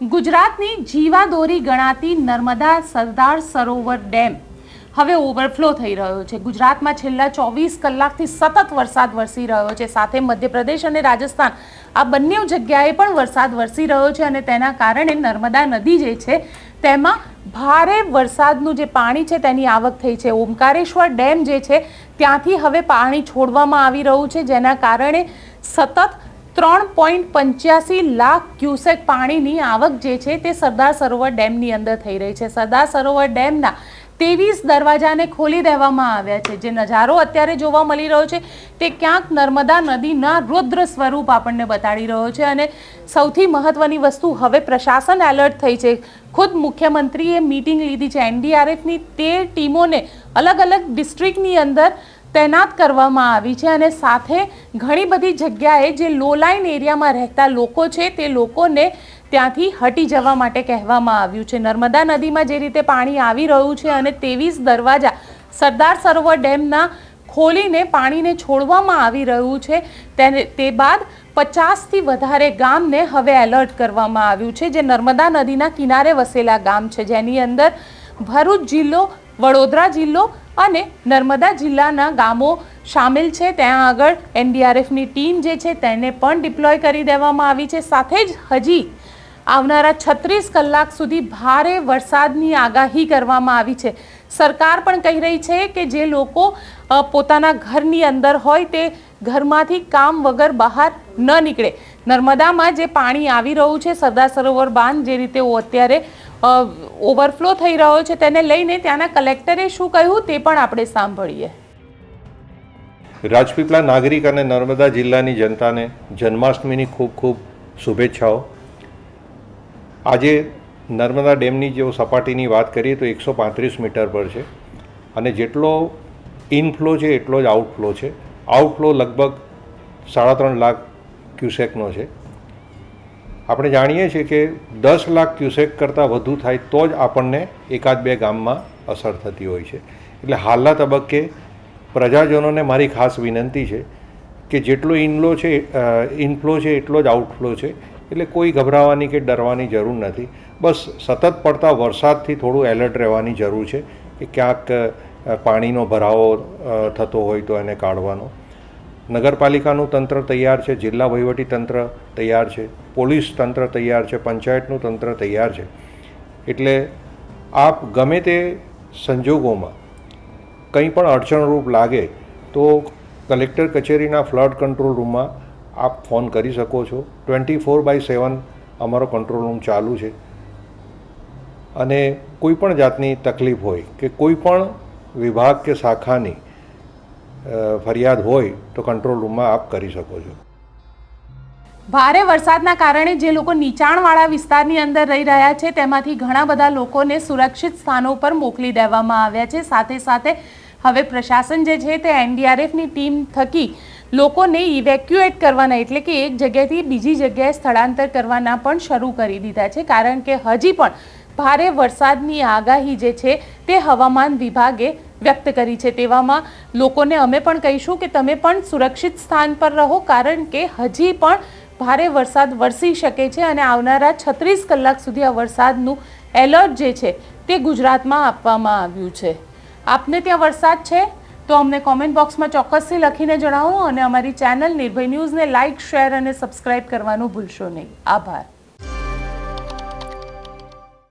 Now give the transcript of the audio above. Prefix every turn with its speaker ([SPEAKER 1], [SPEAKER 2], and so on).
[SPEAKER 1] ગુજરાતની જીવાદોરી ગણાતી નર્મદા સરદાર સરોવર ડેમ હવે ઓવરફ્લો થઈ રહ્યો છે. ગુજરાતમાં છેલ્લા ચોવીસ કલાકથી સતત વરસાદ વરસી રહ્યો છે. સાથે મધ્યપ્રદેશ અને રાજસ્થાન, આ બંને જગ્યાએ પણ વરસાદ વરસી રહ્યો છે અને તેના કારણે નર્મદા નદી જે છે, તેમાં ભારે વરસાદનું જે પાણી છે તેની આવક થઈ છે. ઓમકારેશ્વર ડેમ જે છે, ત્યાંથી હવે પાણી છોડવામાં આવી રહ્યું છે, જેના કારણે સતત ત્રણ પોઈન્ટ પંચ્યાસી લાખ ક્યુસેક પાણીની આવક જે છે તે સરદાર સરોવર ડેમની અંદર થઈ રહી છે. સરદાર સરોવર ડેમના ત્રેવીસ દરવાજાને ખોલી દેવામાં આવ્યા છે. જે નજારો અત્યારે જોવા મળી રહ્યો છે તે ક્યાંક નર્મદા નદીના રુદ્ર સ્વરૂપ આપણને બતાડી રહ્યો છે અને સૌથી મહત્વની વસ્તુ હવે પ્રશાસન એલર્ટ થઈ છે. ખુદ મુખ્યમંત્રીએ મીટિંગ લીધી છે. એનડીઆરએફની તેર ટીમોને અલગ અલગ ડિસ્ટ્રિક્ટની અંદર તૈનાત કરવામાં આવી છે અને સાથે ઘણી બધી જગ્યાએ જે લોલાઇન એરિયામાં રહેતા લોકો છે, તે લોકોને ત્યાંથી હટી જવા માટે કહેવામાં આવ્યું છે. નર્મદા નદીમાં જે રીતે પાણી આવી રહ્યું છે અને ત્રેવીસ દરવાજા સરદાર સરોવર ડેમના ખોલીને પાણીને છોડવામાં આવી રહ્યું છે, તેને તે બાદ પચાસથી વધારે ગામને હવે એલર્ટ કરવામાં આવ્યું છે, જે નર્મદા નદીના કિનારે વસેલા ગામ છે. જેની અંદર ભરૂચ જિલ્લો વડોદરા જિલ્લો અને નર્મદા જિલ્લાના ગામો સામેલ છે. ત્યાં આગળ એનડીઆરએફની ટીમ જે છે તેને પણ ડિપ્લોય કરી દેવામાં આવી છે. સાથે જ હજી આવનારા છત્રીસ કલાક સુધી ભારે વરસાદની આગાહી કરવામાં આવી છે. સરકાર પણ કહી રહી છે કે જે લોકો પોતાના ઘરની અંદર હોય તે ઘરમાંથી કામ વગર બહાર ન નીકળે. નર્મદામાં જે પાણી આવી રહ્યું છે, સરદાર સરોવર બાંધ જે રીતે અત્યારે ઓવરફ્લો થઈ રહ્યો છે, તેને લઈને ત્યાંના કલેક્ટરે શું કહ્યું તે પણ આપણે સાંભળીએ.
[SPEAKER 2] રાજપીપળા નાગરિક અને નર્મદા જિલ્લાની જનતાને જન્માષ્ટમીની ખૂબ ખૂબ શુભેચ્છાઓ. આજે નર્મદા ડેમની જો સપાટીની વાત કરીએ તો એકસો પાંત્રીસ મીટર પર છે અને જેટલો ઇનફ્લો છે એટલો જ આઉટફ્લો છે. આઉટફ્લો લગભગ સાડા ત્રણ લાખ ક્યુસેકનો છે. આપણે જાણીએ છીએ કે દસ લાખ ક્યુસેક કરતાં વધુ થાય તો જ આપણને એકાદ બે ગામમાં અસર થતી હોય છે. એટલે હાલના તબક્કે પ્રજાજનોને મારી ખાસ વિનંતી છે કે જેટલો ઇનફ્લો છે ઇનફ્લો છે, એટલો જ આઉટફ્લો છે. એટલે કોઈ ગભરાવાની કે ડરવાની જરૂર નથી. બસ સતત પડતા વરસાદથી થોડું એલર્ટ રહેવાની જરૂર છે કે ક્યાંક પાણીનો ભરાવો થતો હોય તો એને કાઢવાનો. નગરપાલિકાનું તંત્ર તૈયાર છે, જિલ્લા વહીવટી તંત્ર તૈયાર છે, પોલીસ તંત્ર તૈયાર છે, પંચાયતનું તંત્ર તૈયાર છે. એટલે આપ ગમે તે સંજોગોમાં કંઈ પણ અડચણરૂપ લાગે તો કલેક્ટર કચેરીના ફ્લડ કંટ્રોલ રૂમમાં આપ ફોન કરી શકો છો. ટ્વેન્ટી ફોર બાય સેવન અમારો કંટ્રોલ રૂમ ચાલુ છે. અને કોઈ પણ જાતની તકલીફ હોય કે કોઈ પણ વિભાગ કે શાખાની ફરિયાદ હોય તો કંટ્રોલ રૂમમાં આપ કરી શકો છો.
[SPEAKER 1] ભારે વરસાદના કારણે જે લોકો નીચાણવાળા વિસ્તારની અંદર રહી રહ્યા છે, તેમાંથી ઘણા બધા લોકોને સુરક્ષિત સ્થાનો પર મોકલી દેવામાં આવ્યા છે. સાથે સાથે હવે પ્રશાસન જે છે તે એનડીઆરએફની ટીમ થકી લોકોને ઇવેક્યુએટ કરવાના, એટલે કે એક જગ્યાએથી બીજી જગ્યાએ સ્થળાંતર કરવાના પણ શરૂ કરી દીધા છે. કારણ કે હજી પણ ભારે વરસાદની આગાહી જે છે તે હવામાન વિભાગે વ્યક્ત કરી છે તેવામાં, લોકોને અમે પણ કહીશું કે તમે પણ સુરક્ષિત સ્થાન પર રહો, કારણ કે હજી પણ ભારે વરસાદ વરસી શકે છે અને આવનારા છત્રીસ કલાક સુધી આ વરસાદનું એલર્ટ જે છે તે ગુજરાતમાં આપવામાં આવ્યું છે. આપને ત્યાં વરસાદ છે? તો અમને કોમેન્ટ બોક્સમાં ચોક્કસથી લખીને જણાવો અને અમારી ચેનલ નિર્ભય ન્યૂઝને લાઇક શેર અને સબસ્ક્રાઇબ કરવાનું ભૂલશો નહીં. આભાર.